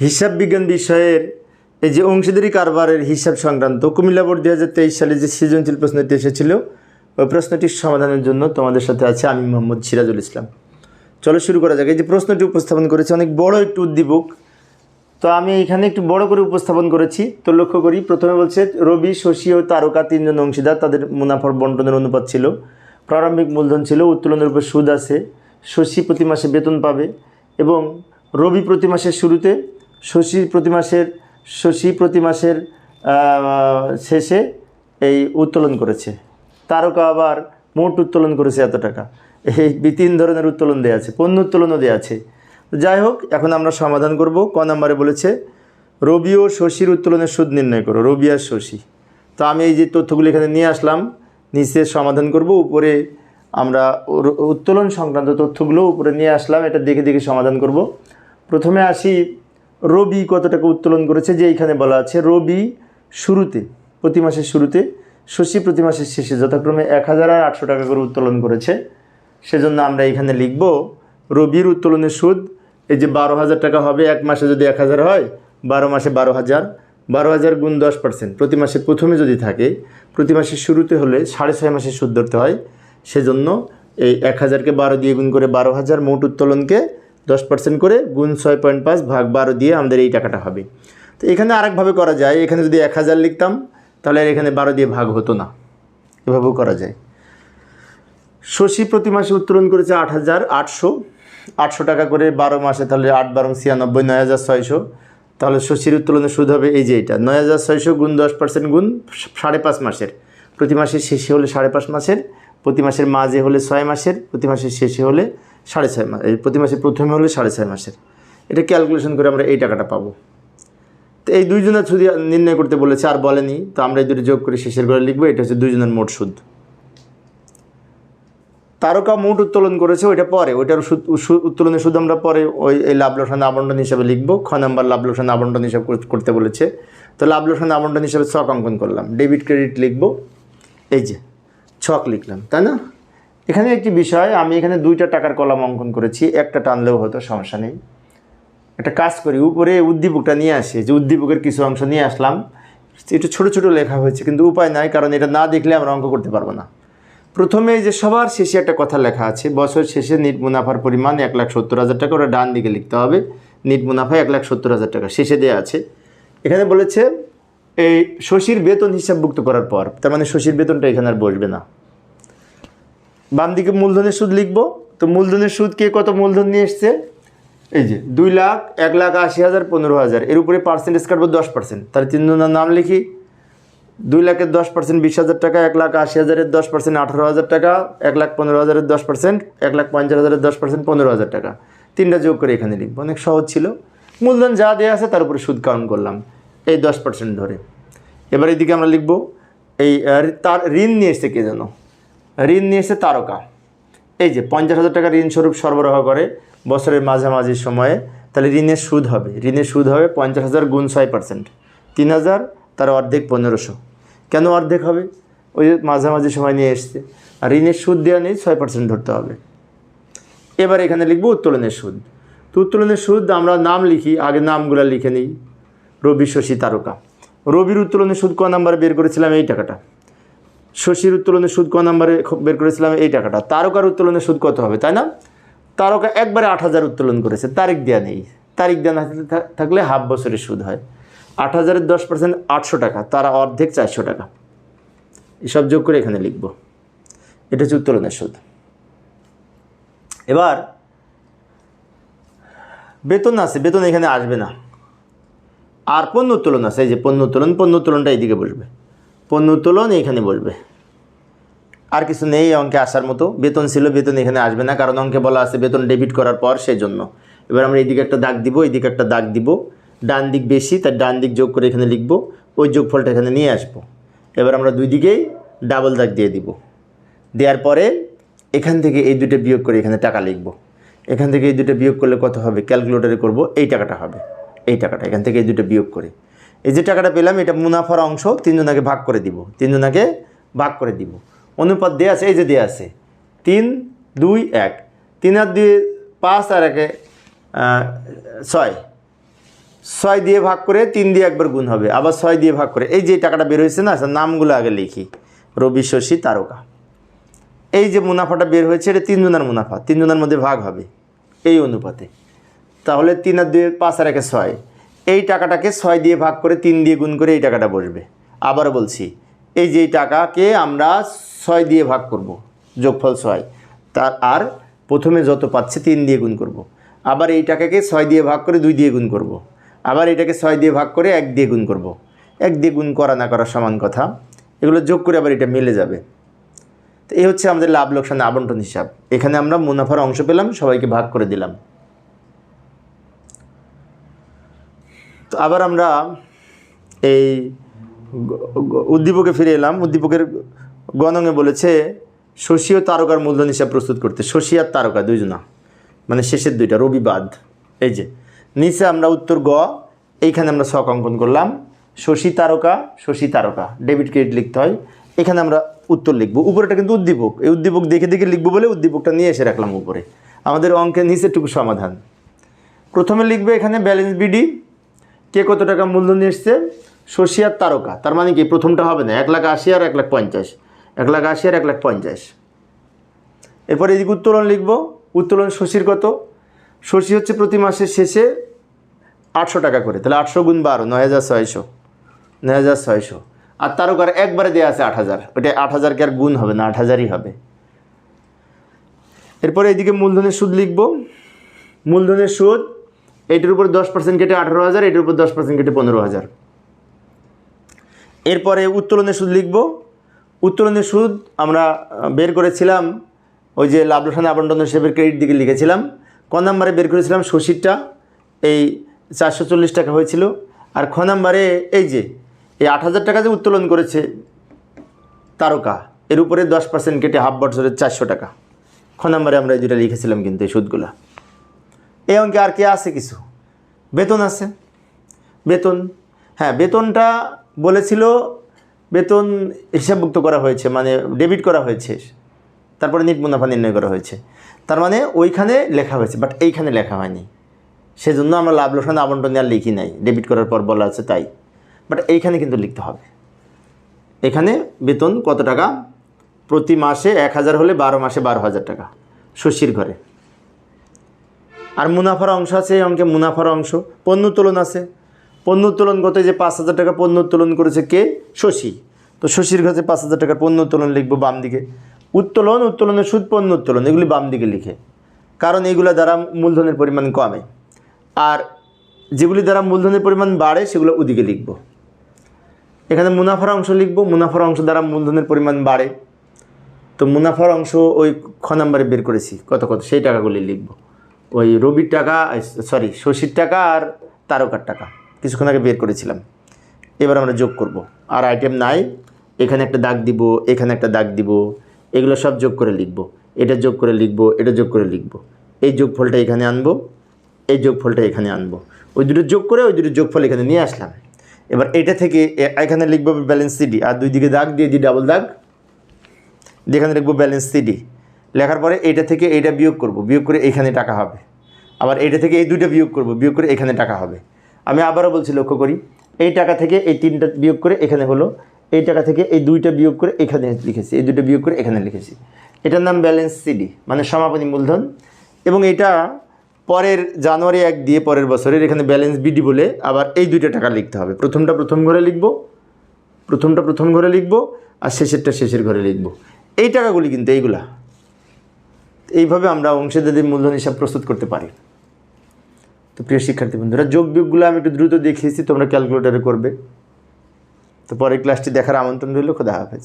হিসাব বিজ্ঞান বিষয়ের এই যে অংশীদারি কারবারের হিসাব সংক্রান্ত কুমিল্লা বোর্ড দু হাজার তেইশ সালে যে সৃজনশীল প্রশ্নটি এসেছিল, ওই প্রশ্নটির সমাধানের জন্য তোমাদের সাথে আছে আমি মোহাম্মদ সিরাজুল ইসলাম। চলো শুরু করা যাক। এই যে প্রশ্নটি উপস্থাপন করেছে অনেক বড় একটু উদ্দীপক। তো আমি এখানে একটু বড় করে উপস্থাপন করেছি। তো লক্ষ্য করি, প্রথমে বলছে, রবি, শশী ও তারকা তিনজন অংশীদার, তাদের মুনাফার বন্টনের অনুপাত ছিল। প্রারম্ভিক মূলধন ছিল, উত্তোলনের উপর সুদ আছে। শশী প্রতি মাসে বেতন পাবে এবং রবি প্রতি মাসের শুরুতে শশী প্রতি মাসের, শশী প্রতি মাসের শেষে এই উত্তোলন করেছে। তারকা আবার মোট উত্তোলন করেছে এত টাকা। এই তিন ধরনের উত্তোলন দেওয়া আছে, পণ্য উত্তোলনও দেওয়া আছে। যাই হোক, এখন আমরা সমাধান করব। ক নাম্বারে বলেছে, রবি ও শশীর উত্তোলনের সুদ নির্ণয় করো, রবি আর শশী। তো আমি এই যে তথ্যগুলো এখানে নিয়ে আসলাম, নিচে সমাধান করব, উপরে আমরা উত্তোলন সংক্রান্ত তথ্যগুলো উপরে নিয়ে আসলাম, এটা দেখে দেখে সমাধান করব। প্রথমে আসি রবি কত টাকা উত্তোলন করেছে? যে এইখানে বলা আছে, রবি শুরুতে, প্রতি মাসের শুরুতে, শশী প্রতি মাসের শেষে যথাক্রমে এক হাজার আর আটশো টাকা করে উত্তোলন করেছে। সেজন্য আমরা এখানে লিখব, রবির উত্তোলনের সুদ, এই যে বারো হাজার টাকা হবে, এক মাসে যদি এক হাজার হয়, বারো মাসে বারো হাজার বারো হাজার গুণ দশ পার্সেন্ট। প্রতি মাসে প্রথমে যদি থাকে, প্রতি মাসের শুরুতে হলে সাড়ে ছয় মাসের সুদ ধরতে হয়। সেজন্য এই এক হাজারকে বারো দিয়ে গুণ করে বারো হাজার মোট উত্তোলনকে দশ পার্সেন্ট করে গুণ ছয় পয়েন্ট পাঁচ ভাগ বারো দিয়ে আমাদের এই টাকাটা হবে। তো এখানে আরেকভাবে করা যায়, এখানে যদি এক হাজার লিখতাম, তাহলে এখানে বারো দিয়ে ভাগ হতো না। এভাবেও করা যায়। শশী প্রতি মাসে উত্তোলন করেছে আট হাজার আটশো। আটশো টাকা করে বারো মাসে, তাহলে আট বারো ছিয়ানব্বই, নয় হাজার ছয়শো। তাহলে শশীর উত্তোলনের সুদ হবে এই যে এটা, নয় হাজার ছয়শো গুণ দশ পার্সেন্ট গুণ সাড়ে পাঁচ মাসের। প্রতি মাসের শেষে হলে সাড়ে পাঁচ মাসের, প্রতি মাসের মাঝে হলে ছয় মাসের, প্রতি মাসের শেষে হলে সাড়ে ছয় মাস, এই প্রতি মাসে প্রথমে হলে সাড়ে ছয় মাসের। এটা ক্যালকুলেশন করে আমরা এই টাকাটা পাবো। তো এই দুইজনের সুদ নির্ণয় করতে বলেছে, আর বলেনি। তো আমরা এই দুটো যোগ করে শেষের ঘরে লিখব, এটা হচ্ছে দুইজনের মোট সুদ। তারকা মোট উত্তোলন করেছে, ওইটা পরে। ওইটার সুদ উত্তোলনের সুদ আমরা পরে ওই, এই লাভ লোকসান আবন্টন হিসাবে লিখব। খ নাম্বার লাভ লোকসান আবন্টন হিসাব করতে বলেছে। তো লাভ লোকসান আবন্টন হিসাবে ছক অঙ্কন করলাম। ডেবিট ক্রেডিট লিখব। এই যে, ছক লিখলাম, তাই না? এখানে একটি বিষয়, আমি এখানে দুইটা টাকার কলাম অঙ্কন করেছি, একটা টানলেও হয়তো সমস্যা নেই। একটা কাজ করি, উপরে উদ্দীপকটা নিয়ে আসি, যে উদ্দীপকের কিছু অংশ নিয়ে আসলাম। একটু ছোটো ছোটো লেখা হয়েছে, কিন্তু উপায় নাই, কারণ এটা না দেখলে আমরা অঙ্ক করতে পারব না। প্রথমে যে সবার শেষে একটা কথা লেখা আছে, বছর শেষে নিট মুনাফার পরিমাণ এক লাখ সত্তর হাজার টাকা, ওটা ডান দিকে লিখতে হবে। নিট মুনাফা এক লাখ সত্তর হাজার টাকা, শেষে দেওয়া আছে। এখানে বলেছে, এই শশীর বেতন হিসাবভুক্ত করার পর, তার মানে শশীর বেতনটা এখানে আর বসবে না। বাম দিকে মূলধনের সুদ লিখব। তো মূলধনের সুদ কে কত মূলধন নিয়ে এসছে? এই যে, দুই লাখ, এক লাখ আশি হাজার, পনেরো হাজার। এর উপরে পার্সেন্টেজ কাটবো দশ পার্সেন্ট তাহলে তিনজনের নাম লিখি। দুই লাখের দশ পার্সেন্ট বিশ হাজার টাকা, এক লাখ আশি হাজারের দশ পার্সেন্ট আঠারো হাজার টাকা, এক লাখ পনেরো হাজারের দশ পার্সেন্ট এক লাখ পঞ্চাশ হাজারের দশ পার্সেন্ট পনেরো হাজার টাকা। তিনটা যোগ করে এখানে লিখব। অনেক সহজ ছিল। মূলধন যা দেওয়া আছে তার উপরে সুদ কাউন্ট করলাম। এই দশ পার্সেন্ট ধরে। এবার এদিকে আমরা লিখব, এই তার ঋণ নিয়ে এসছে কে যেন? ঋণ নিয়ে এসছে তারকা। এই যে পঞ্চাশ হাজার টাকা ঋণ স্বরূপ সরবরাহ করে বছরের মাঝামাঝি সময়ে, তাহলে ঋণের সুদ হবে। ঋণের সুদ হবে পঞ্চাশ হাজার গুণ ছয় পার্সেন্ট তিন হাজার, তার অর্ধেক পনেরোশো। কেন অর্ধেক হবে? ওই মাঝামাঝি সময় নিয়ে এসছে। আর ঋণের সুদ দেওয়া নেই, ছয় পার্সেন্ট ধরতে হবে। এবার এখানে লিখব উত্তোলনের সুদ। তো উত্তোলনের সুদ আমরা নাম লিখি, আগে নামগুলো লিখে নিই। রবি শশী তারকা। রবির উত্তোলনের সুদ ক নাম্বারে বের করেছিলাম এই টাকাটা। শশীর উত্তোলনের সুদ ক নাম্বারে বের করেছিলাম এই টাকাটা। তারকার উত্তোলনের সুদ কত হবে, তাই না? তারকা একবারে আট হাজার উত্তোলন করেছে, তারিখ দেওয়া নেই। তারিখ দেওয়া না থাকলে হাফ বছরের সুদ হয়। আট হাজারের দশ পার্সেন্ট আটশো টাকা, তারা অর্ধেক চারশো টাকা। এসব যোগ করে এখানে লিখব। এটা হচ্ছে উত্তোলনের সুদ। এবার, বেতন আছে, বেতন এখানে আসবে না। আর পণ্য উত্তোলন আছে, এই যে পণ্য উত্তোলন, পণ্য উত্তোলনটা এইদিকে বসবে। পণ্য উত্তোলন এখানে বসবে আর কিছু নেই, অঙ্কে আসার মতো। বেতন ছিল, বেতন এখানে আসবে না, কারণ অঙ্কে বলা আছে বেতন ডেবিট করার পর সেই জন্য এবার আমরা এইদিকে একটা দাগ দিব, এইদিকে একটা দাগ দিব। ডান দিক বেশি তার ডান দিক যোগ করে এখানে লিখব। ওই যোগফলটা এখানে নিয়ে আসব। এবার আমরা দুই দিকেই ডাবল দাগ দিয়ে দিব। দেওয়ার পরে এখান থেকে এই দুটো বিয়োগ করে এখানে টাকা লিখব। এখান থেকে এই দুটো বিয়োগ করলে কত হবে? ক্যালকুলেটরে করব, এই টাকাটা হবে। এই টাকাটা, এখান থেকে এই দুটো বিয়োগ করে। এই যে টাকাটা পেলাম, এটা মুনাফার অংশ, তিনজনাকে ভাগ করে দিব। তিনজনাকে ভাগ করে দিব। অনুপাত দেওয়া আছে, এই যে দেওয়া আছে। তিন, দুই, এক। তিন আর দুই, পাঁচ আর একে ছয়। ছয় দিয়ে ভাগ করে তিন দিয়ে একবার গুণ হবে। আবার ছয় দিয়ে ভাগ করে, এই যে টাকাটা বের হয়েছে না নামগুলো আগে লিখি। রবি শশী তারকা। এই যে মুনাফাটা বের হয়েছে, এটা তিনজনের মুনাফা। তিনজনের মধ্যে ভাগ হবে। এই অনুপাতে। তাহলে তিন আর দুই, পাঁচ আর একে ছয়। এই টাকাটাকে ছয় দিয়ে ভাগ করে তিন দিয়ে গুণ করে এই টাকাটা বসবে আবার বলছি, এই যে টাকাকে আমরা ছয় দিয়ে ভাগ করব, যোগফল ছয়, তার আর প্রথমে যত পাচ্ছে তিন দিয়ে গুণ করব। আবার এই টাকাকে ছয় দিয়ে ভাগ করে দুই দিয়ে গুণ করব। আবার এটাকে ছয় দিয়ে ভাগ করে এক দিয়ে গুণ করব। এক দিয়ে গুণ করা না করা সমান কথা এগুলো যোগ করে আবার এটা মিলে যাবে তো এই হচ্ছে আমাদের লাভ লোকসান আবন্টন হিসাব এখানে আমরা মুনাফার অংশ পেলাম, সবাইকে ভাগ করে দিলাম আবার আমরা এই উদ্দীপকে ফিরে এলাম। উদ্দীপকের গণঙে বলেছে, শশী ও তারকার মূলধন হিসাব প্রস্তুত করতে। শশী আর তারকা দুইজনা মানে শেষের দুইটা রবিবাদ এই যে, নিচে আমরা উত্তর গ, এইখানে আমরা শখ অঙ্কন করলাম। শশী তারকা শশী তারকা, ডেবিট ক্রেডিট লিখতে হয়। এখানে আমরা উত্তর লিখব। উপরেটা কিন্তু উদ্দীপক। এই উদ্দীপক দেখে দেখে লিখব বলে উদ্দীপকটা নিয়ে এসে রাখলাম উপরে। আমাদের অঙ্কের নিচেটুকু সমাধান। প্রথমে লিখবে এখানে ব্যালেন্স বিডি। কে কত টাকা মূলধন নিয়ে এসছে? আর তারকা। তার মানে কি? প্রথমটা হবে না। এক লাখ আশি আর এক লাখ পঞ্চাশ। এক লাখ আশি আর এক লাখ পঞ্চাশ। এরপরে এদিকে উত্তোলন লিখব। উত্তোলন শশীর কত? শশী হচ্ছে প্রতি মাসের শেষে আটশো টাকা করে। তাহলে আটশো গুণ বারো, নয় হাজার ছয়শো। নয় হাজার ছয়শো। আর তারকার একবারে দেওয়া আছে আট হাজার। ওটা আট হাজারকে আর গুণ হবে না, আট হাজারই হবে। এরপরে এদিকে মূলধনের সুদ লিখব। মূলধনের সুদ এটার উপর দশ পার্সেন্ট কেটে আঠারো হাজার, এটার উপর দশ পার্সেন্ট কেটে পনেরো হাজার। এরপরে উত্তোলনের সুদ লিখব। উত্তোলনের সুদ আমরা বের করেছিলাম, ওই যে লাভ লোকসান আবন্টন হিসেবে ক্রেডিট দিকে লিখেছিলাম। ক নাম্বারে বের করেছিলাম শশীরটা, এই চারশো চল্লিশ টাকা হয়েছিল। আর খ নাম্বারে এই যে, এই আট হাজার টাকা যে উত্তোলন করেছে তারকা, এর উপরে দশ পার্সেন্ট কেটে হাফ বছরের চারশো টাকা। খ নাম্বারে আমরা এই দুটা লিখেছিলাম কিন্তু এই সুদগুলা। এই অঙ্কে আর কি আছে কিছু? বেতন আছে। বেতন হ্যাঁ বেতনটা বলেছিল, বেতন হিসাবভুক্ত করা হয়েছে মানে ডেবিট করা হয়েছে। তারপরে নিট মুনাফা নির্ণয় করা হয়েছে। তার মানে ওইখানে লেখা হয়েছে বাট এইখানে লেখা হয়নি। সেজন্য আমরা লাভ লোকসান আবন্টন আর লিখি নাই। ডেবিট করার পর বলা আছে তাই। বাট এইখানে কিন্তু লিখতে হবে। এখানে বেতন কত টাকা? প্রতি মাসে এক হাজার হলে বারো মাসে বারো হাজার টাকা। শশীর ঘরে। আর মুনাফার অংশ আছে এই অঙ্কে মুনাফার অংশ। পণ্য উত্তোলন আছে। পণ্য উত্তোলন কত যে পাঁচ হাজার টাকা পণ্য উত্তোলন করেছে কে? শশী। তো শশীর কাছে পাঁচ হাজার টাকার পণ্য উত্তোলন লিখব বাম দিকে। উত্তোলন উত্তোলনের সুদ, পণ্য উত্তোলন, এগুলি বাম দিকে লিখে। কারণ এগুলো দ্বারা মূলধনের পরিমাণ কমে। আর যেগুলি দ্বারা মূলধনের পরিমাণ বাড়ে, সেগুলো ওদিকে লিখব। এখানে মুনাফার অংশ লিখব, মুনাফার অংশ দ্বারা মূলধনের পরিমাণ বাড়ে। তো মুনাফার অংশ ওই খ নাম্বারে বের করেছি, কত কত, সেই টাকাগুলি লিখব। ওই রবির টাকা সরি শশীর টাকা আর তারকার টাকা। কিছুক্ষণ আগে বের করেছিলাম। এবার আমরা যোগ করব। আর আইটেম নাই। এখানে একটা দাগ দিব, এখানে একটা দাগ দিব। এগুলো সব যোগ করে লিখব। এটা যোগ করে লিখব, এটা যোগ করে লিখব। এই যোগফলটা এখানে আনব, এই যোগফলটা এখানে আনব। ওই দুটো যোগ করে ওই দুটো যোগফল এখানে নিয়ে আসলাম। এবার এটা থেকে এখানে লিখব ব্যালেন্স সিডি আর দুই দিকে দাগ দিয়ে দিই ডাবল দাগ। দিয়ে এখানে লিখব ব্যালেন্স সিডি লেখার পরে এটা থেকে এইটা বিয়োগ করব, বিয়োগ করে এখানে টাকা হবে। আবার এইটা থেকে এই দুইটা বিয়োগ করব, বিয়োগ করে এখানে টাকা হবে। আমি আবারও বলছি, লক্ষ্য করি, এই টাকা থেকে এই তিনটা বিয়োগ করে এখানে হলো, এই টাকা থেকে এই দুইটা বিয়োগ করে এখানে লিখেছি, এই দুইটা বিয়োগ করে এখানে লিখেছি। এটার নাম ব্যালেন্স সিডি মানে সমাপনী মূলধন। এবং এটা পরের জানুয়ারি এক দিয়ে পরের বছরের এখানে ব্যালেন্স বিডি বলে আবার এই দুইটা টাকা লিখতে হবে। প্রথমটা প্রথম ঘরে লিখব, প্রথমটা প্রথম ঘরে লিখব, আর শেষেরটা শেষের ঘরে লিখব। এই টাকাগুলি কিন্তু এইগুলা। এইভাবে আমরা অংশীদারদের মূলধন হিসাব প্রস্তুত করতে পারি। তো প্রিয় শিক্ষার্থী বন্ধুরা, যোগ বিয়োগগুলো আমি একটু দ্রুত দেখিয়েছি, তোমরা ক্যালকুলেটারে করবে। তো পরের ক্লাসটি দেখার আমন্ত্রণ রইল, খোদা হাফেজ।